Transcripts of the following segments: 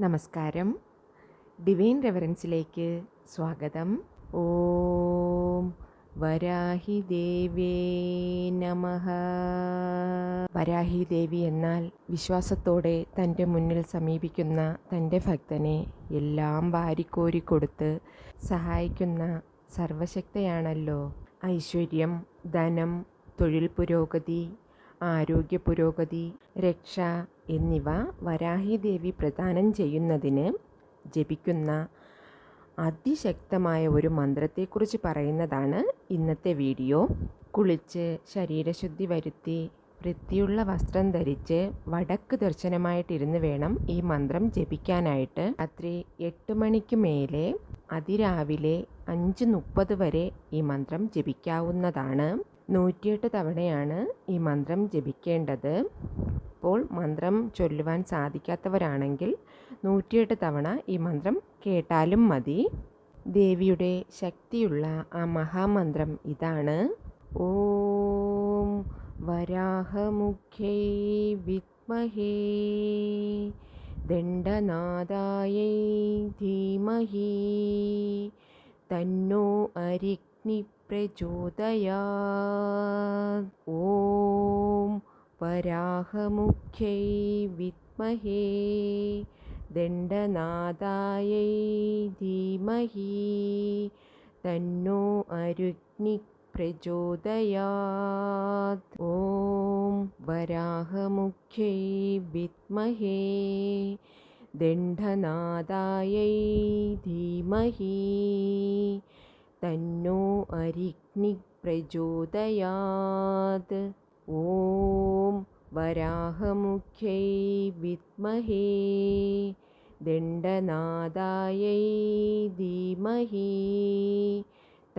നമസ്കാരം. ഡിവൈൻ റെവറൻസിലേക്ക് സ്വാഗതം. ഓം വരാഹി ദേവേ നമ. വരാഹി ദേവി എന്നാൽ വിശ്വാസത്തോടെ തന്റെ മുന്നിൽ സമീപിക്കുന്ന തന്റെ ഭക്തനെ എല്ലാം വാരിക്കോരി കൊടുത്ത് സഹായിക്കുന്ന സർവശക്തയാണല്ലോ. ഐശ്വര്യം ധനം തൊഴിൽ പുരോഗതി ആരോഗ്യ പുരോഗതി രക്ഷ എന്നിവ വരാഹി ദേവി പ്രദാനം ചെയ്യുന്നതിന് ജപിക്കുന്ന അതിശക്തമായ ഒരു മന്ത്രത്തെക്കുറിച്ച് പറയുന്നതാണ് ഇന്നത്തെ വീഡിയോ. കുളിച്ച് ശരീരശുദ്ധി വരുത്തി വൃത്തിയുള്ള വസ്ത്രം ധരിച്ച് വടക്ക് ദർശനമായിട്ടിരുന്ന് വേണം ഈ മന്ത്രം ജപിക്കാനായിട്ട്. രാത്രി എട്ട് മണിക്ക് മേലെ അതിരാവിലെ അഞ്ച് മുപ്പത് വരെ ഈ മന്ത്രം ജപിക്കാവുന്നതാണ്. നൂറ്റിയെട്ട് തവണയാണ് ഈ മന്ത്രം ജപിക്കേണ്ടത്. അപ്പോൾ മന്ത്രം ചൊല്ലുവാൻ സാധിക്കാത്തവരാണെങ്കിൽ നൂറ്റിയെട്ട് തവണ ഈ മന്ത്രം കേട്ടാലും മതി. ദേവിയുടെ ശക്തിയുള്ള ആ മഹാമന്ത്രം ഇതാണ്. ഓം വരാഹമുഖ്യൈ വിത്മഹേ ദണ്ഡനാദായൈ ധീമഹി തന്നോ അരിഗ്നി പ്രചോദയാ ഓം वराहमुख्यै विद्महे दण्डनादायै धीमहि तन्नो अरुग्णिक् प्रचोदयात् ॐ वराहमुख्यै विद्महे दण्डनादायै धीमहि तन्नो अरिग्णिक् प्रचोदयात् ഓം വരാഹമുഖ്യൈ വിദ്മഹേ ദണ്ഡനാദായൈ ധീമഹി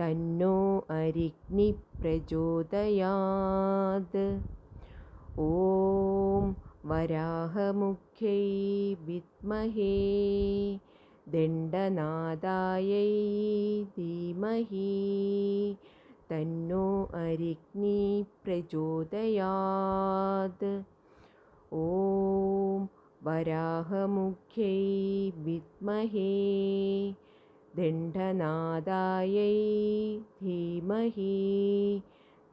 തന്നോ അരിഗ്നി പ്രചോദയാത്. ഓം വരാഹമുഖ്യൈ വിദ്മഹേ ദണ്ഡനാദായൈ ധീമഹി തന്നോ അരിഗ്നി പ്രചോദയാത്. ഓം വരാഹമുഖ്യൈ വിദ്മഹേ ദണ്ഡനാദായൈ ധീമഹി.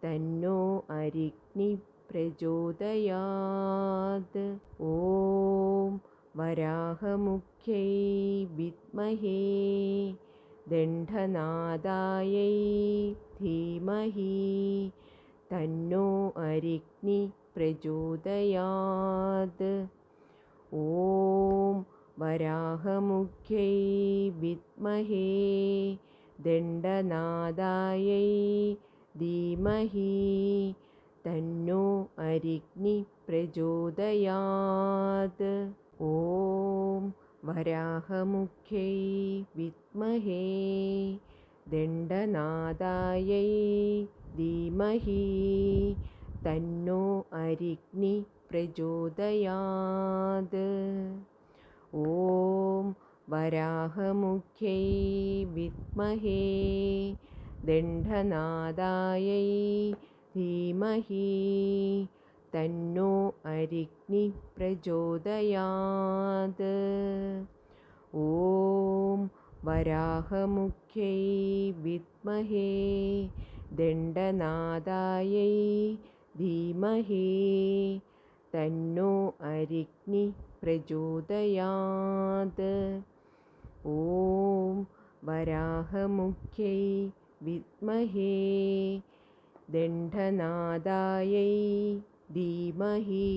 തന്നോ അരിഗ്നി പ്രചോദയാത്. ഓം വരാഹമുഖ്യൈ വിദ്മഹേ ദണ്ഡനാദായൈ ധീമഹി തന്നോ അരിഗ്നി പ്രചോദയാത്. ഓം വരാഹമുഖ്യൈ വിദ്മഹേ ദണ്ഡനാദായൈ ധീമഹി തന്നോ അരിഗ്നി പ്രചോദയാത്. ഓം वराहमुख्यै विद्महे दण्डनादायै धीमहि तन्नो अरिग्नि प्रचोदयात्। ॐ वराहमुख्यै विद्महे दण्डनादायै धीमहि തന്നോ അരിഗ്നി പ്രചോദയാത്. ഓം വരാഹമുഖ്യൈ വിദ്മഹേ ദണ്ഡനാദായൈ ധീമഹേ തന്നോ അരിഗ്നി പ്രചോദയാത്. ഓം വരാഹമുഖ്യൈ വിദ്മഹേ ദണ്ഡനാദായൈ ധീമഹി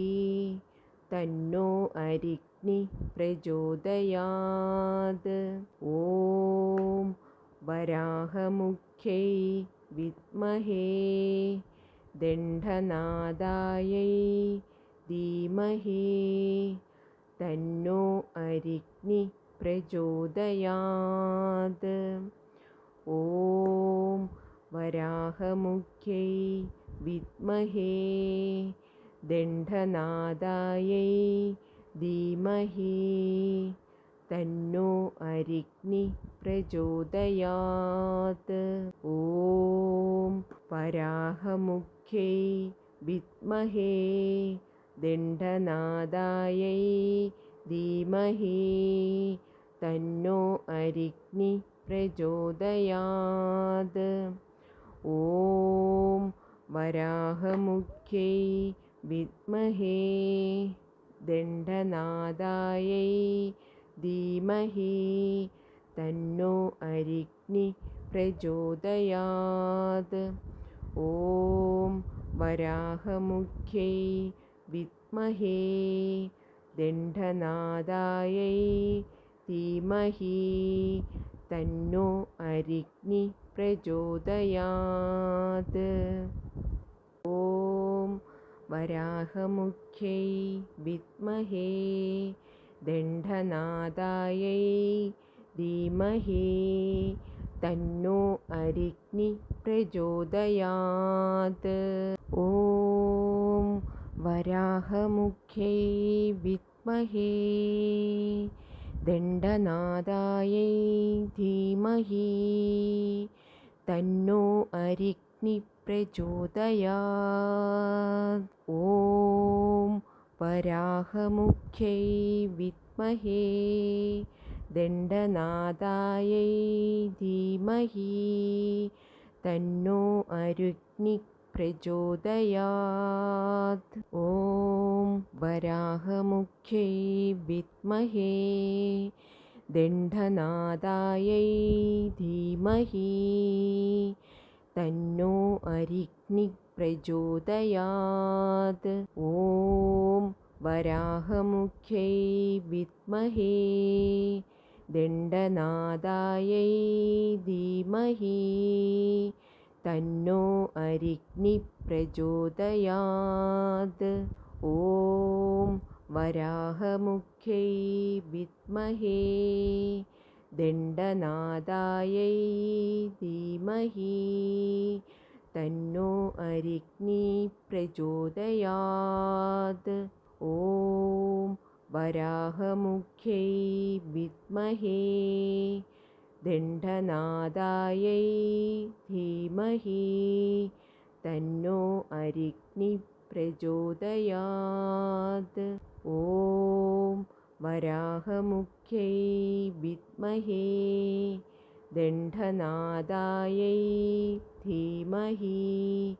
തന്നോ അരിഗ്നി പ്രചോദയാത് ഓം വരാഹമുഖ്യൈ വിദ്മഹേ ദണ്ഡനാദായൈ ധീമഹി തന്നോ അരിഗ്നി പ്രചോദയാത് ഓം വരാഹമുഖ്യൈ വിദ്മഹേ ദണ്ഡനാദായൈ ധീമഹി തന്നോ അരിഗ്നി പ്രചോദയാത്. ഓം വരാഹമുഖ്യൈ വിദ്മഹേ ദണ്ഡനാദായൈ ധീമഹി തന്നോ അരിഗ്നി പ്രചോദയാത്. ഓം വരാഹമുഖ്യൈ വിദ്മഹേ ദണ്ഡനാദായൈ ധീമഹി തന്നോ അരിഗ്നി പ്രചോദയാത്. ഓം വരാഹമുഖ്യൈ വിദ്മഹേ ദണ്ഡനാദായൈ ധീമഹി തന്നോ അരിഗ്നി പ്രചോദയാത്. വരാഹമുഖ്യൈ വിദ്മഹേ दण्डनादायै धीमहि തന്നോ അരിഗ്നി പ്രചോദയാത്. ഓം വരാഹമുഖ്യൈ വിദ്മഹേ दण्डनादायै धीमहि തന്നോ അരിഗ്നി प्रचोदयात्। ॐ वराहमुख्यै विद्महे दण्डनादायै धीमहि तन्नो अरुग्निक्प्रचोदयात् ॐ वराहमुख्यै विद्महे दण्डनादायै धीमहि തന്നോ അരിഗ്നി പ്രചോദയാത്. ഓം വരാഹമുഖ്യൈ വിദ്മഹേ. ദണ്ഡനാദായൈ ധീമഹി. തന്നോ അരിഗ്നി പ്രചോദയാത്. ഓം വരാഹമുഖ്യൈ വിദ്മഹേ. दण्डनादायै धीमहि तन्नो अरिग्नि प्रचोदयात्। ॐ वराहमुख्यै विद्महे दण्डनादायै धीमहि तन्नो अरिग्नि प्रचोदयात्। ॐ വരാഹമുഖ്യൈ വിദ്മഹേ ദണ്ഡനാദായൈ ധീമഹി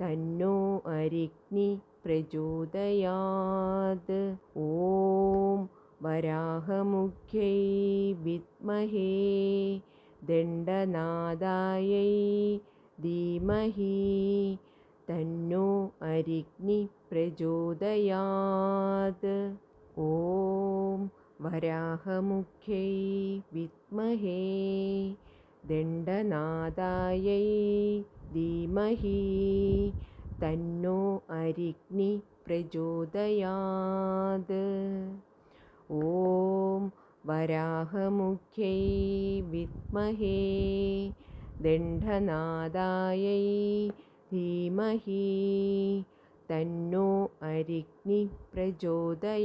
തന്നോ അരിഗ്നി പ്രചോദയാത്. ഓം വരാഹമുഖ്യൈ വിദ്മഹേ ദണ്ഡനാദായൈ ധീമഹി തന്നോ അരിഗ്നി പ്രചോദയാത്. ഓം വരാഹമുഖ്യൈ വിദ്മഹേ ദണ്ഡനാദായൈ ധീമഹി തന്നോ അരിഗ്നി പ്രചോദയാത്. ഓം വരാഹമുഖ്യൈ വിദ്മഹേ ദണ്ഡനാദായൈ ധീമഹി തന്നോ അരിഗ്നി പ്രചോദയാത്.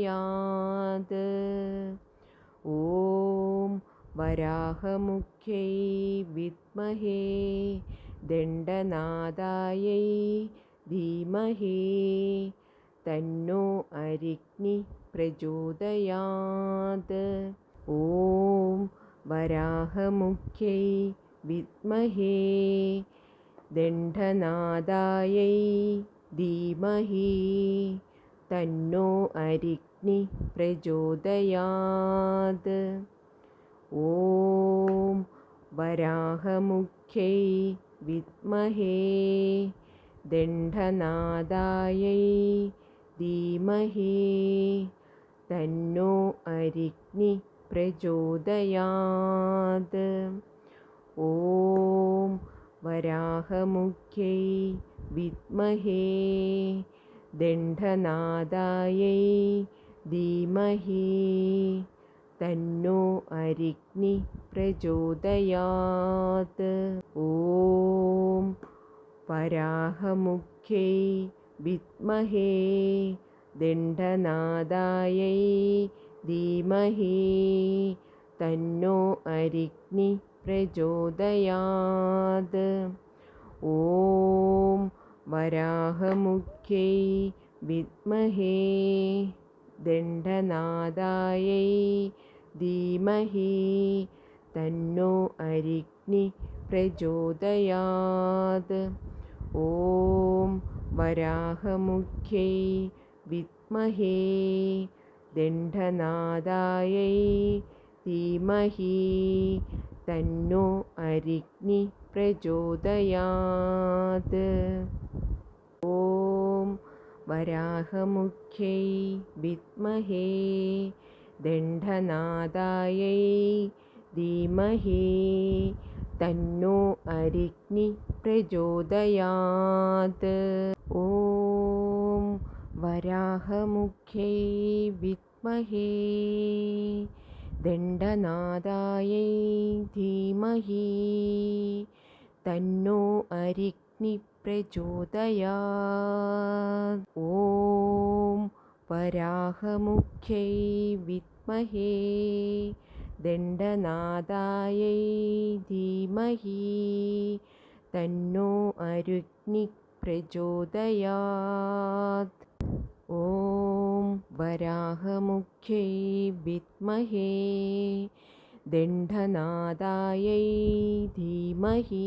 ഓം വരാഹമുഖ്യൈ വിദ്മഹേ ദണ്ഡനാദായൈ ധീമഹേ തന്നോ അരിഗ്നി പ്രചോദയാത്. ഓം വരാഹമുഖ്യൈ വിദ്മഹേ ദണ്ഡനാദായൈ ധീമഹി തന്നോ അരിഗ്നി പ്രചോദയാത് ഓം വരാഹമുഖ്യൈ വിദ്മഹേ ദണ്ഡനാദായൈ ധീമഹി തന്നോ അരിഗ്നി പ്രചോദയാത് ഓം വരാഹമുഖ്യൈ വിദ്മഹേ ദണ്ഡനാദായൈ ധീമഹി തന്നോ അരിഗ്നി പ്രചോദയാത്. ഓം പരാഹമുഖ്യൈ വിദ്മഹേ ദണ്ഡനാദായൈ ധീമഹി തന്നോ അരിഗ്നി പ്രചോദയാത്. ഓം വരാഹമുഖ്യൈ വിദ്മഹേ ദണ്ഡനാദാयै ധീമഹി തന്നോ അരിഗ്നി പ്രചോദയാത്. ഓം വരാഹമുഖ്യൈ വിദ്മഹേ ദണ്ഡനാദാयै ധീമഹി തന്നോ അരിഗ്നി പ്രചോദയാത്. ഓം വരാഹമുഖ്യൈ വിദ്മഹേ ദണ്ഡനാദാयै धीमहि തന്നോ അരിഗ്നി പ്രചോദയാത്. ഓം വരാഹമുഖ്യൈ വിദ്മഹേ ദണ്ഡനാദാयै ധീമഹി. തന്നോ അരിഗ്നി പ്രചോദയാത്. ഓം വരാഹമുഖ്യൈ വിദ്മഹേ ദണ്ഡനാദാयै ധീമഹി തന്നോ അരുഗ്നി പ്രചോദയാത്. ഓം വരാഹമുഖ്യൈ വിദ്മഹേ दण्डनादायै धीमहि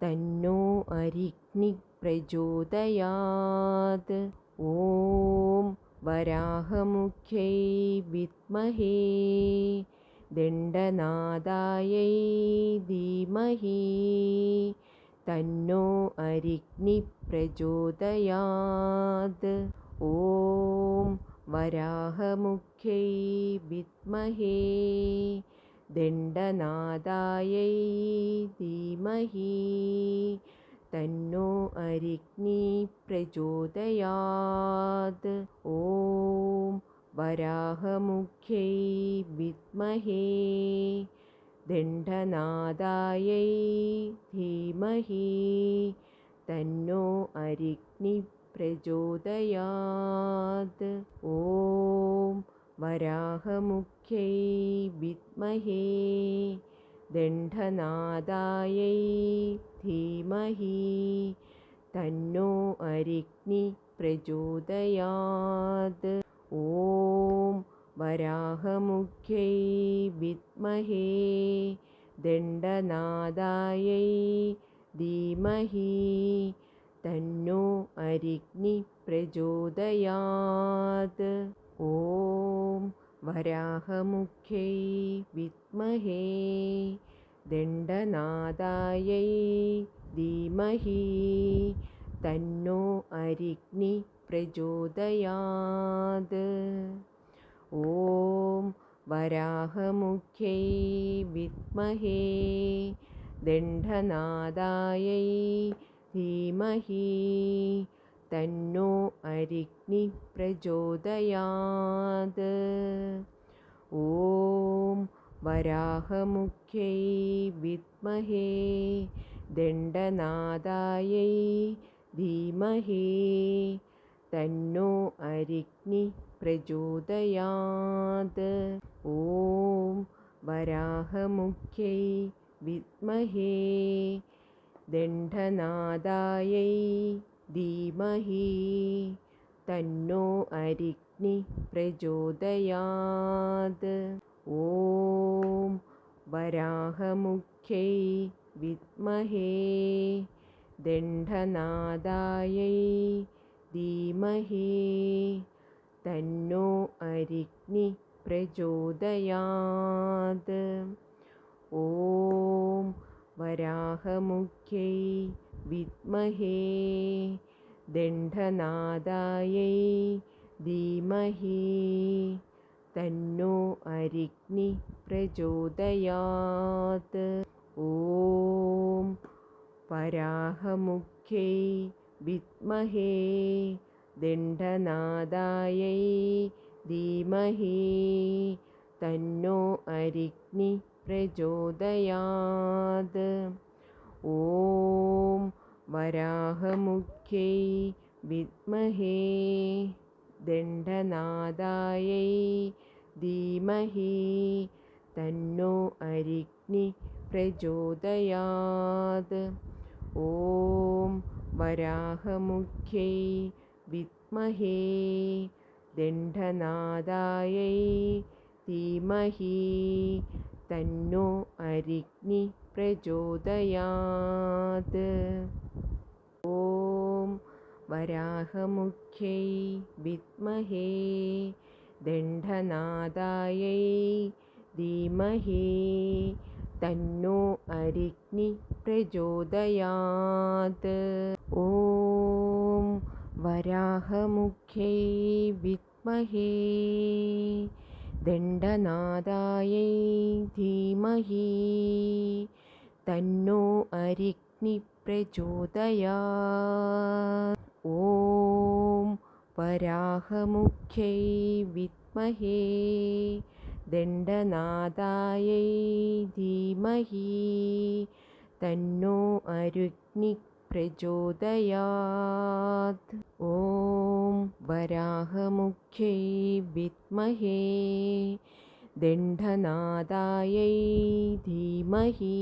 तन्नो अरिग्निप्रचोदयात्। ॐ वराहमुख्यै विद्महे दण्डनादायै धीमहि तन्नो अरिग्निप्रचोदयात्। ॐ वराहमुख्यै विद्महे दण्डनादायै धीमहि तन्नो अरिग्णी प्रचोदयात्। ॐ वराहमुख्यै विद्महे दण्डनादायै धीमहि तन्नो अरिग्णि പ്രചോദയാത്. ഓം വരാഹമുഖ്യൈ വിദ്മഹേ. ദണ്ഡനാദാयै ധീമഹി. തന്നോ അരിഗ്നി പ്രചോദയാത്. ഓം വരാഹമുഖ്യൈ വിദ്മഹേ. ദണ്ഡനാദാयै ധീമഹി. തന്നോ അരിഗ്നി പ്രചോദയാത്. ഓം വരാഹമുഖ്യൈ വിദ്മഹേ. ദണ്ഡനാദാयै ധീമഹി. തന്നോ അരിഗ്നി പ്രചോദയാത്. ഓം വരാഹമുഖ്യൈ വിദ്മഹേ. ദണ്ഡനാദാयै ധീമഹി തന്നോ അരിഗ്നി പ്രചോദയാത് ഓം വരാഹമുഖ്യൈ വിദ്മഹേ ദണ്ഡനാദാयै ധീമഹേ തന്നോ അരിഗ്നി പ്രചോദയാത് ഓം വരാഹമുഖ്യൈ വിദ്മഹേ ദണ്ഡനാദാयै ധീമഹി തന്നോ അരിഗ്നി പ്രചോദയാത്. ഓം വരാഹമുഖ്യൈ വിദ്മഹേ ദണ്ഡനാദാयै ധീമഹി തന്നോ അരിഗ്നി പ്രചോദയാത്. ഓം വരാഹമുഖ്യൈ വിദ്മഹേ ദണ്ഡനാദാयै ധീമഹി തന്നോ അരിഗ്നി പ്രചോദയാത്. ഓം വരാഹമുഖ്യൈ വിദ്മഹേ ദണ്ഡനാദാयै धीमहि തന്നോ അരിഗ്നി പ്രചോദയാത്. ഓം വരാഹമുഖ്യൈ വിദ്മഹേ ദണ്ഡനാദാयै ധീമഹി. തന്നോ അരിഗ്നി പ്രചോദയാത്. ഓം വരാഹമുഖ്യൈ വിദ്മഹേ ദണ്ഡനാദാयै ധീമഹി. തന്നോ അരിഗ്നി പ്രചോദയാത്. ഓം വരാഹമുഖ്യൈ വിദ്മഹേ ദണ്ഡനാദായൈ ധീമഹേ തന്നോ അരിഗ്നി പ്രചോദയാത്. ഓം വരാഹമുഖ്യൈ വിദ്മഹേ ദണ്ഡനാദാयै ധീമഹി. തന്നോ അരിഗ്നി പ്രചോദയാ ഓം വരാഹമുഖ്യൈ വിദ്മഹേ. ദണ്ഡനാദാयै ധീമഹി. തന്നോ അരുഗ്നി प्रचोदयात्। ॐ वराहमुख्यै विद्महे दण्डनादायै धीमहि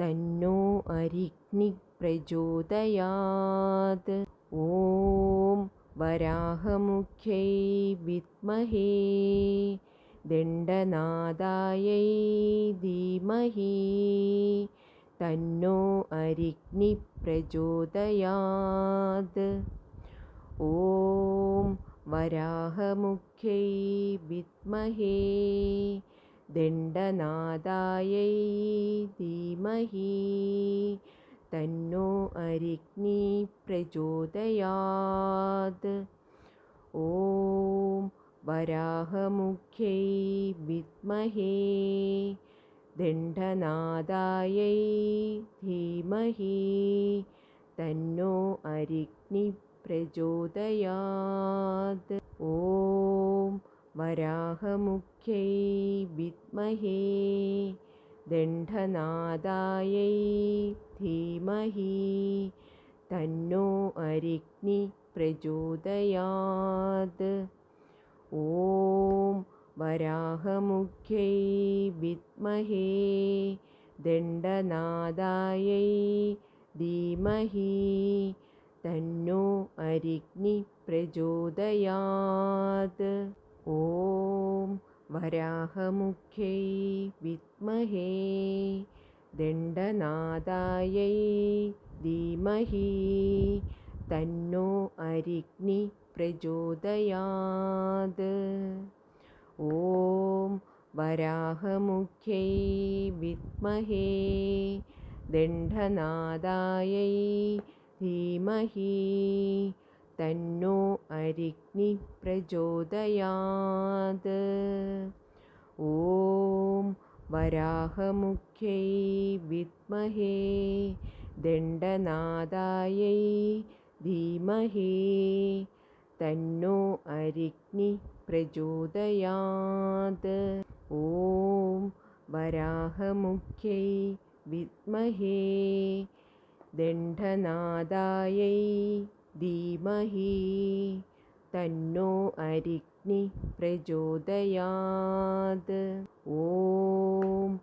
तन्नो अरिग्निक् प्रचोदयात् ॐ वराहमुख्यै विद्महे दण्डनादायै धीमहि തന്നോ അരിഗ്നി പ്രചോദയാത്. ഓം വരാഹമുഖ്യൈ വിദ്മഹേ. ദണ്ഡനാദായൈ ധീമഹി. തന്നോ അരിഗ്നി പ്രചോദയാത്. ഓം വരാഹമുഖ്യൈ വിദ്മഹേ. ദണ്ഡനാദാयै ധീമഹി തന്നോ അരിഗ്നി പ്രചോദയാത്. ഓം വരാഹമുഖ്യൈ വിദ്മഹേ ദണ്ഡനാദാयै ധീമഹി തന്നോ അരിഗ്നി പ്രചോദയാത് ഓം വരാഹമുഖ്യൈ വിദ്മഹേ ദണ്ഡനാദാयै ധീമഹി തന്നോ അരിഗ്നി പ്രചോദയാത്. ഓം വരാഹമുഖ്യൈ വിദ്മഹേ ദണ്ഡനാദാयै ധീമഹി തന്നോ അരിഗ്നി പ്രചോദയാത് ഓം വരാഹമുഖ്യൈ വിദ്മഹേ ദണ്ഡനാദാयै ധീമഹി തന്നോ അരിഗ്നി പ്രചോദയാത് धीमहि तन्नो വിദ്മഹേ ധീമഹി പ്രചോദയാത്. ഓം വരാഹമുഖ്യൈ വിദ്മഹേ. ദണ്ഡനാദാयै ധീമഹി. തന്നോ അരിഗ്നി പ്രചോദയാത്. ഓം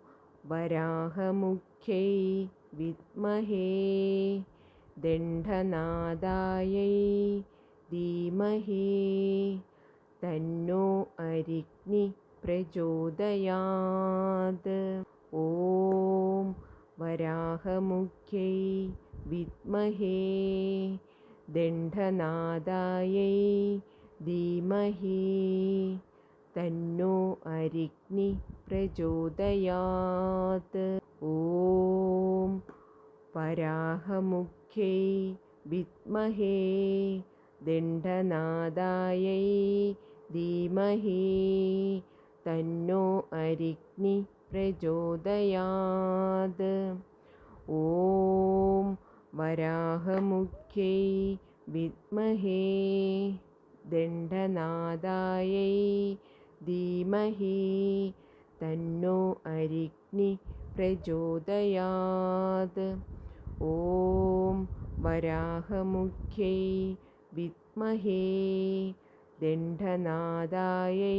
തന്നോ അരിഗ്നി പ്രചോദയാത്. ഓം വരാഹമുഖ്യൈ വിദ്മഹേ ദണ്ഡനാദായൈ ധീമഹി. തന്നോ അരിഗ്നി പ്രചോദയാത്. ഓം വരാഹമുഖ്യൈ വിദ്മഹേ ദണ്ഡനാദാयै ധീമഹി. തന്നോ അരിഗ്നി പ്രചോദയാത്. ഓം വരാഹമുഖ്യൈ വിദ്മഹേ. ദണ്ഡനാദാयै ധീമഹി. തന്നോ അരിഗ്നി പ്രചോദയാത്. ഓം വരാഹമുഖ്യൈ വിദ്മഹേ. ദണ്ഡനാദാयै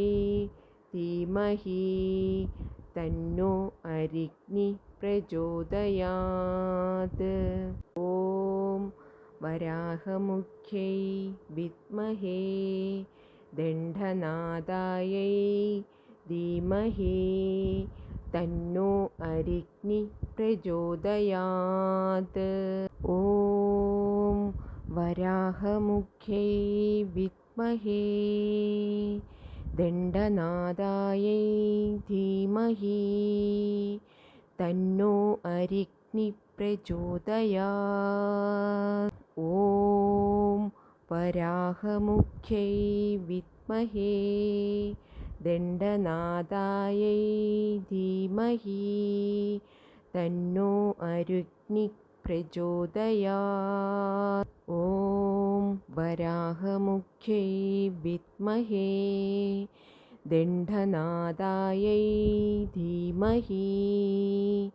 ധീമഹി തന്നോ അരിഗ്നി പ്രചോദയാത്. ഓം വരാഹമുഖ്യൈ വിദ്മഹേ ദണ്ഡനാദായൈ ധീമഹി തന്നോ അരിഗ്നി പ്രചോദയാത്. ഓം വരാഹമുഖ്യൈ വിദ്മഹേ ദണ്ഡനാദായൈ ധീമഹി. തന്നോ അരിഗ്നി പ്രചോദയാ. ഓം വരാഹമുഖ്യൈ വിദ്മഹേ. ദണ്ഡനാദായൈ ധീമഹി. തന്നോ അരുഗ്നി പ്രചോദയാത് ഓം വരാഹമുഖ്യൈ വിദ്മഹേ. ദണ്ഡനാദായൈ ധീമഹി.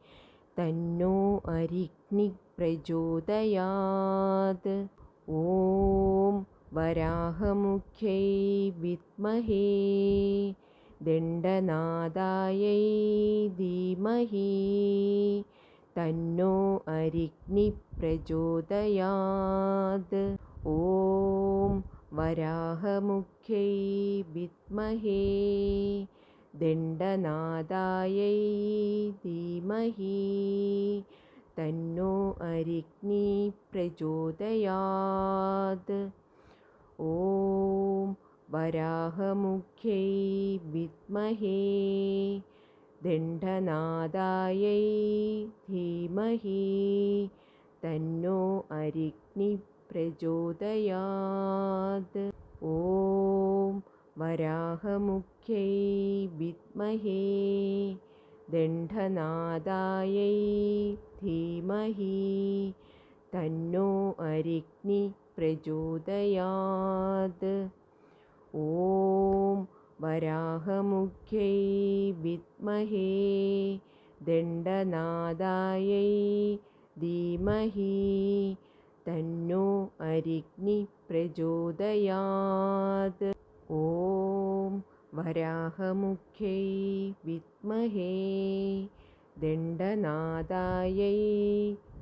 തന്നോ അരിഗ്നി പ്രചോദയാത്. ഓം വരാഹമുഖ്യൈ വിദ്മഹേ. ദണ്ഡനാദായൈ ധീമഹി. തന്നോ അരിഗ്നി പ്രചോദയാത്. ഓം വരാഹമുഖ്യൈ വിദ്മഹേ. ദണ്ഡനാദായൈ ധീമഹി. തന്നോ അരിഗ്നി പ്രചോദയാത്. ഓം വരാഹമുഖ്യൈ വിദ്മഹേ. ദണ്ഡനാദായൈ ധീമഹി തന്നോ അരിഗ്നി പ്രചോദയാത്. ഓം വരാഹമുഖ്യൈ വിദ്മഹേ ദണ്ഡനാദായൈ ധീമഹി തന്നോ അരിഗ്നി പ്രചോദയാത്. ഓം വരാഹമുഖ്യൈ വിദ്മഹേ ദണ്ഡനാദായൈ ധീമഹി തന്നോ അരിഗ്നി പ്രചോദയാത്. ഓം വരാഹമുഖ്യൈ വിദ്മഹേ ദണ്ഡനാദായൈ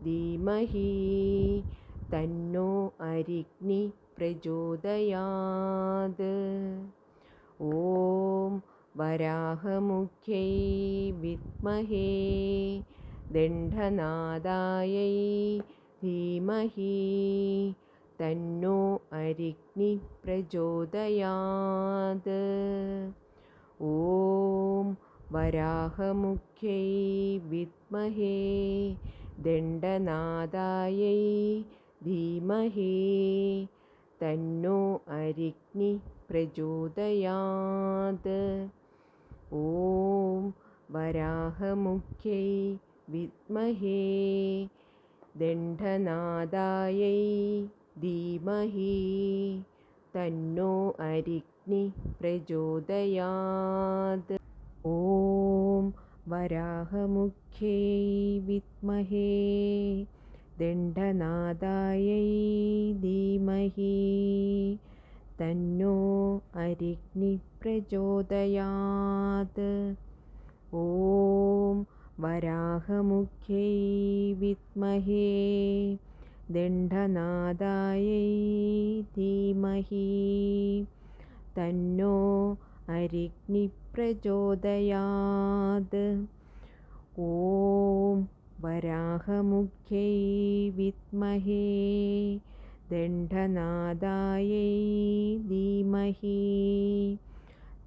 ധീമഹി തന്നോ അരിഗ്നി പ്രചോദയാത് ഓം വരാഹമുഖ്യൈ धीमहि തന്നോ അരിഗ്നി പ്രചോദയാത്. ഓം വരാഹമുഖ്യൈ വിദ്മഹേ ദണ്ഡനാദായൈ ധീമഹേ തന്നോ അരിഗ്നി പ്രചോദയാത്. ഓം വരാഹമുഖ്യൈ വിദ്മഹേ. ദണ്ഡനാദായൈ ധീമഹി. തന്നോ അരിഗ്നി പ്രചോദയാത്. ഓം വരാഹമുഖ്യൈ വിദ്മഹേ. ദണ്ഡനാദായൈ ധീമഹി. തന്നോ അരിഗ്നി പ്രചോദയാത്. ഓം വരാഹമുഖ്യൈ വിദ്മഹേ. ദണ്ഡനാദായൈ ധീമഹി. തന്നോ അരിഗ്നി പ്രചോദയാത്. ഓം വരാഹമുഖ്യൈ വിദ്മഹേ. ദണ്ഡനാദായൈ ധീമഹി.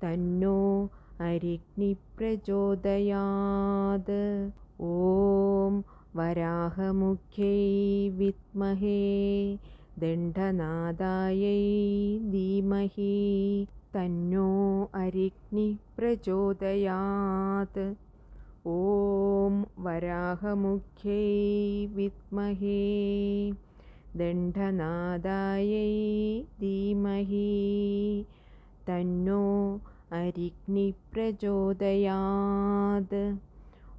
തന്നോ അരിഗ്നി പ്രചോദയാത് ഓം വരാഹമുഖ്യൈ വിത്മഹേ ദണ്ഡനാദായൈ ധീമഹി. തന്നോ അരിഗ്നി പ്രചോദയാത് ഓം വരാഹമുഖ്യൈ വിദ്മഹേ ദണ്ഡനാദായൈ ധീമഹി. തന്നോ അരിഗ്നി പ്രചോദയാത്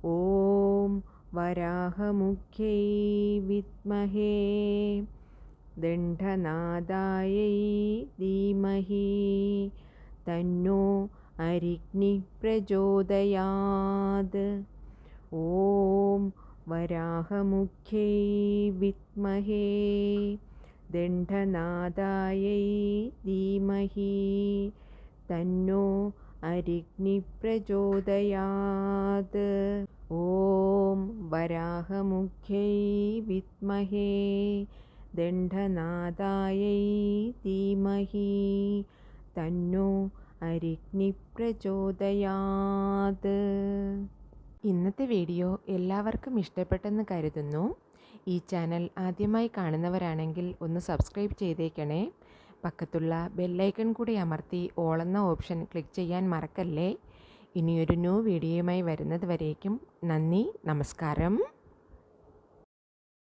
ഓം വരാഹമുഖ്യൈ വിദ്മഹേ. ദണ്ഡനാദായൈ ധീമഹി. തന്നോ അരിഗ്നി പ്രചോദയാത് ഓം വരാഹമുഖ്യൈ വിദ്മഹേ ദണ്ഡനാദായൈ ധീമഹി തന്നോ അരിഗ്നിപ്രചോദയാത്. ഓം വരാഹമുഖ്യൈ വിദ്മഹേ ദണ്ഡനാദായൈ ധീമഹി തന്നോ അരിഗ്നിപ്രചോദയാത്. ഇന്നത്തെ വീഡിയോ എല്ലാവർക്കും ഇഷ്ടപ്പെട്ടെന്ന് കരുതുന്നു. ഈ ചാനൽ ആദ്യമായി കാണുന്നവരാണെങ്കിൽ ഒന്ന് സബ്സ്ക്രൈബ് ചെയ്തേക്കണേ. പക്കത്തുള്ള ബെല്ലൈക്കൺ കൂടി അമർത്തി ഓളെന്ന ഓപ്ഷൻ ക്ലിക്ക് ചെയ്യാൻ മറക്കല്ലേ. ഇനിയൊരു ന്യൂ വീഡിയോയുമായി വരുന്നത് വരേക്കും നന്ദി നമസ്കാരം.